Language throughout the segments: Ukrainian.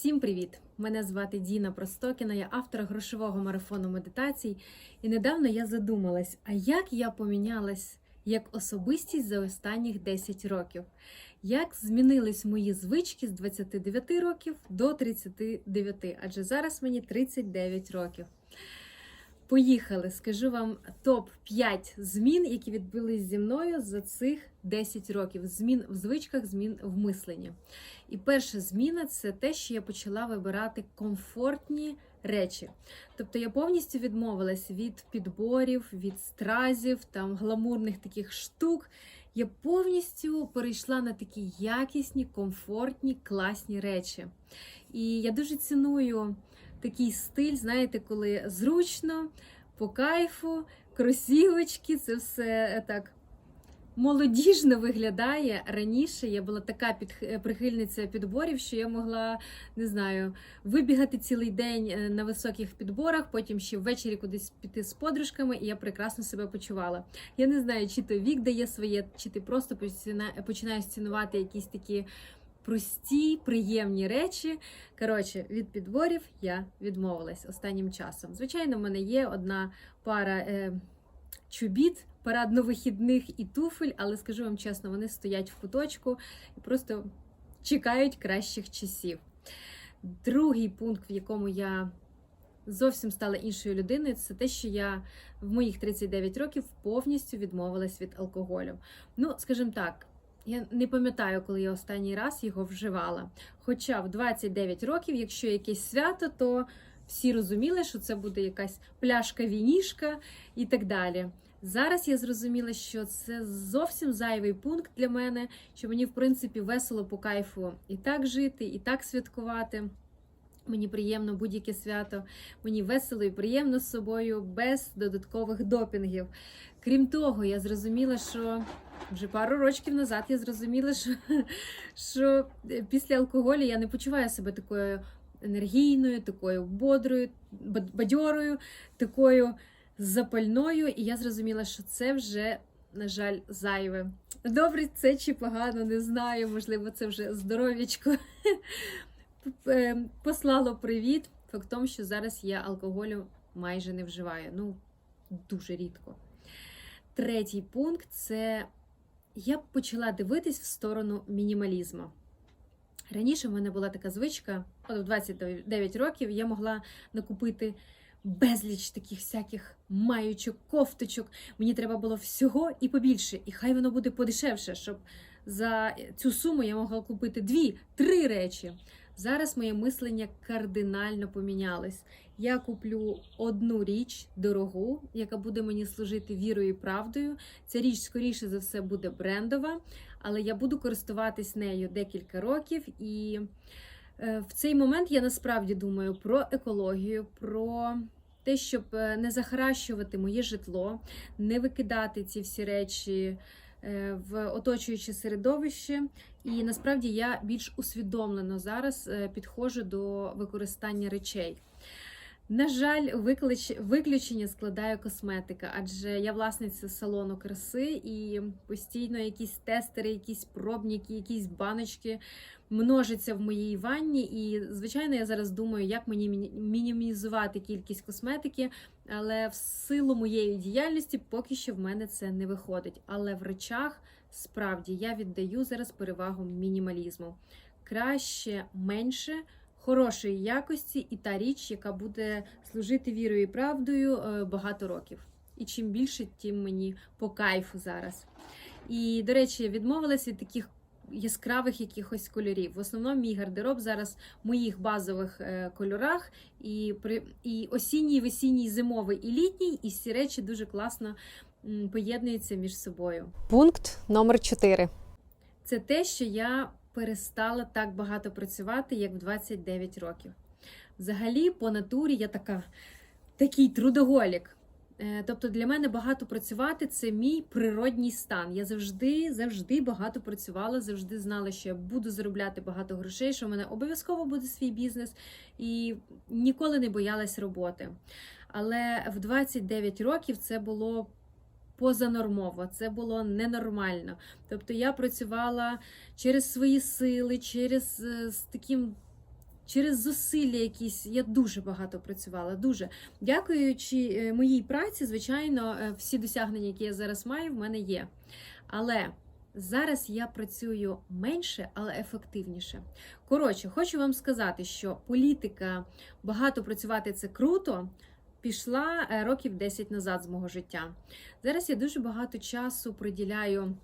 Всім привіт! Мене звати Діна Простокіна, я автор грошового марафону медитацій. І недавно я задумалась, а як я помінялась як особистість за останніх 10 років? Як змінились мої звички з 29 років до 39, адже зараз мені 39 років. Поїхали, скажу вам топ-5 змін, які відбулись зі мною за цих 10 років. Змін в звичках, змін в мисленні. І перша зміна це те, що я почала вибирати комфортні речі. Тобто я повністю відмовилась від підборів, від стразів, там гламурних таких штук. Я повністю перейшла на такі якісні, комфортні, класні речі. І я дуже ціную такий стиль, знаєте, коли зручно, по кайфу, кросівочки, це все так молодіжно виглядає. Раніше я була така під, прихильниця підборів, що я могла, не знаю, вибігати цілий день е, на високих підборах, потім ще ввечері кудись піти з подружками, і я прекрасно себе почувала. Я не знаю, чи то вік дає своє, чи ти просто починаєш цінувати якісь такі. Прості, приємні речі. Коротше, від підборів я відмовилась останнім часом. Звичайно, в мене є одна пара е, чобіт, парадно-вихідних і туфель, але скажу вам чесно, вони стоять в куточку і просто чекають кращих часів. Другий пункт, в якому я зовсім стала іншою людиною, це те, що я в моїх 39 років повністю відмовилась від алкоголю. Ну, скажімо так. Я не пам'ятаю, коли я останній раз його вживала. Хоча в 29 років, якщо якесь свято, то всі розуміли, що це буде якась пляшка вінішка і так далі. Зараз я зрозуміла, що це зовсім зайвий пункт для мене, що мені, в принципі, весело по кайфу і так жити, і так святкувати. Мені приємно будь-яке свято, мені весело і приємно з собою без додаткових допінгів. Крім того, я зрозуміла, що вже пару років назад я зрозуміла, що, що після алкоголю я не почуваю себе такою енергійною, такою бодрою, бадьорою, такою запальною. І я зрозуміла, що це вже, на жаль, зайве. Добре, це чи погано, не знаю. Можливо, це вже здоров'ячко послало привіт. Факт що зараз я алкоголю майже не вживаю. Ну, дуже рідко. Третій пункт це я б почала дивитись в сторону мінімалізму. Раніше в мене була така звичка, от в 29 років я могла накупити безліч таких всяких маючок, кофточок. Мені треба було всього і побільше, і хай воно буде подешевше, щоб за цю суму я могла купити дві-три речі. Зараз моє мислення кардинально помінялось. Я куплю одну річ дорогу, яка буде мені служити вірою і правдою. Ця річ, скоріше за все, буде брендова, але я буду користуватись нею декілька років. І е, в цей момент я насправді думаю про екологію, про те, щоб е, не захаращувати моє житло, не викидати ці всі речі. Е, в оточуюче середовище, і насправді я більш усвідомлено зараз підходжу до використання речей. На жаль, виклич... виключення складає косметика, адже я власниця салону краси і постійно якісь тестери, якісь пробники, якісь баночки множаться в моїй ванні. І, звичайно, я зараз думаю, як мені мінімізувати кількість косметики, але в силу моєї діяльності поки що в мене це не виходить. Але в речах справді я віддаю зараз перевагу мінімалізму. Краще менше хорошої якості і та річ, яка буде служити вірою і правдою е, багато років. І чим більше, тим мені по кайфу зараз. І, до речі, відмовилася від таких яскравих якихось кольорів. В основному мій гардероб зараз в моїх базових е, кольорах, і при і осінній, весінній, зимовий і літній, і всі речі дуже класно поєднуються між собою. Пункт номер 4. Це те, що я перестала так багато працювати, як в 29 років. Взагалі, по натурі я така, такий трудоголік. Е, тобто для мене багато працювати це мій природній стан. Я завжди завжди багато працювала, завжди знала, що я буду заробляти багато грошей, що в мене обов'язково буде свій бізнес, і ніколи не боялась роботи. Але в 29 років це було позанормово, це було ненормально. Тобто я працювала через свої сили, через е, з таким. через зусилля якісь. Я дуже багато працювала. Дуже дякуючи е, моїй праці, звичайно, е, всі досягнення, які я зараз маю, в мене є. Але зараз я працюю менше, але ефективніше. Коротше, хочу вам сказати, що політика багато працювати це круто. Пішла е, років 10 назад з мого життя. Зараз я дуже багато часу приділяю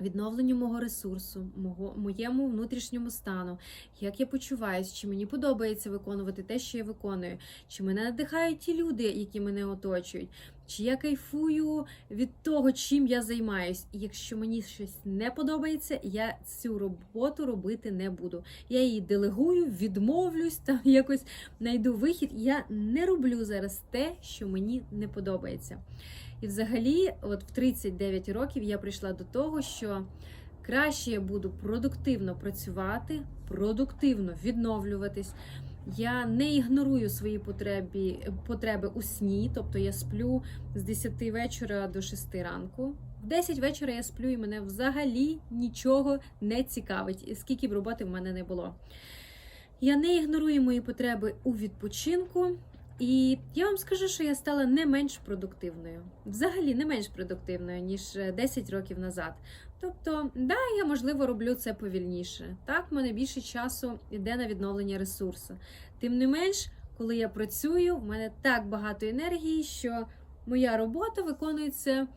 відновленню мого ресурсу, мого, моєму внутрішньому стану, як я почуваюсь, чи мені подобається виконувати те, що я виконую, чи мене надихають ті люди, які мене оточують, чи я кайфую від того, чим я займаюсь. І якщо мені щось не подобається, я цю роботу робити не буду. Я її делегую, відмовлюсь, там якось знайду вихід. Я не роблю зараз те, що мені не подобається. І взагалі, от в 39 років я прийшла до того, що краще я буду продуктивно працювати, продуктивно відновлюватись. Я не ігнорую свої потреби, потреби у сні, тобто я сплю з 10 вечора до 6 ранку. В 10 вечора я сплю і мене взагалі нічого не цікавить, скільки б роботи в мене не було. Я не ігнорую мої потреби у відпочинку. І я вам скажу, що я стала не менш продуктивною, взагалі не менш продуктивною, ніж е, 10 років назад. Тобто, да, я можливо роблю це повільніше. Так, в мене більше часу йде на відновлення ресурсу. Тим не менш, коли я працюю, в мене так багато енергії, що моя робота виконується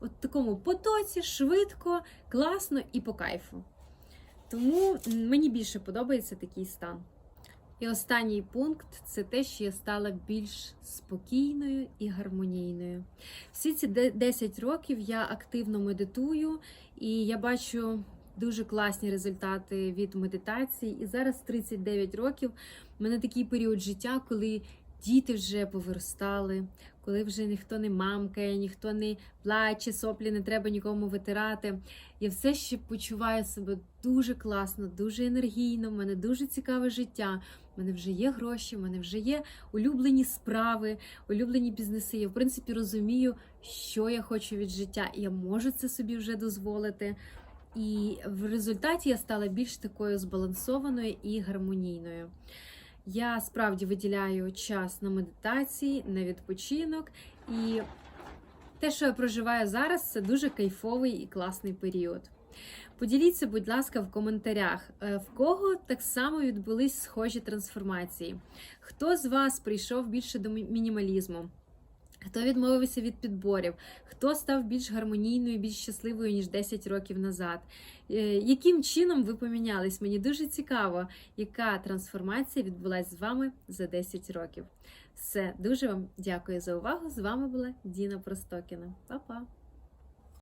в такому потоці, швидко, класно і по кайфу. Тому мені більше подобається такий стан. І останній пункт це те, що я стала більш спокійною і гармонійною. Всі ці де- 10 років я активно медитую, і я бачу дуже класні результати від медитації. І зараз 39 років. в мене такий період життя, коли діти вже повиростали, коли вже ніхто не мамкає, ніхто не плаче, соплі не треба нікому витирати. Я все ще почуваю себе дуже класно, дуже енергійно. в мене дуже цікаве життя. У мене вже є гроші, в мене вже є улюблені справи, улюблені бізнеси. Я в принципі розумію, що я хочу від життя, і я можу це собі вже дозволити. І в результаті я стала більш такою збалансованою і гармонійною. Я справді виділяю час на медитації, на відпочинок, і те, що я проживаю зараз, це дуже кайфовий і класний період. Поділіться, будь ласка, в коментарях, е, в кого так само відбулись схожі трансформації. Хто з вас прийшов більше до мінімалізму? Хто відмовився від підборів? Хто став більш гармонійною, більш щасливою, ніж 10 років назад? Е, Яким чином ви помінялись? Мені дуже цікаво, яка трансформація відбулася з вами за 10 років. Все, дуже вам дякую за увагу. З вами була Діна Простокіна. Па-па!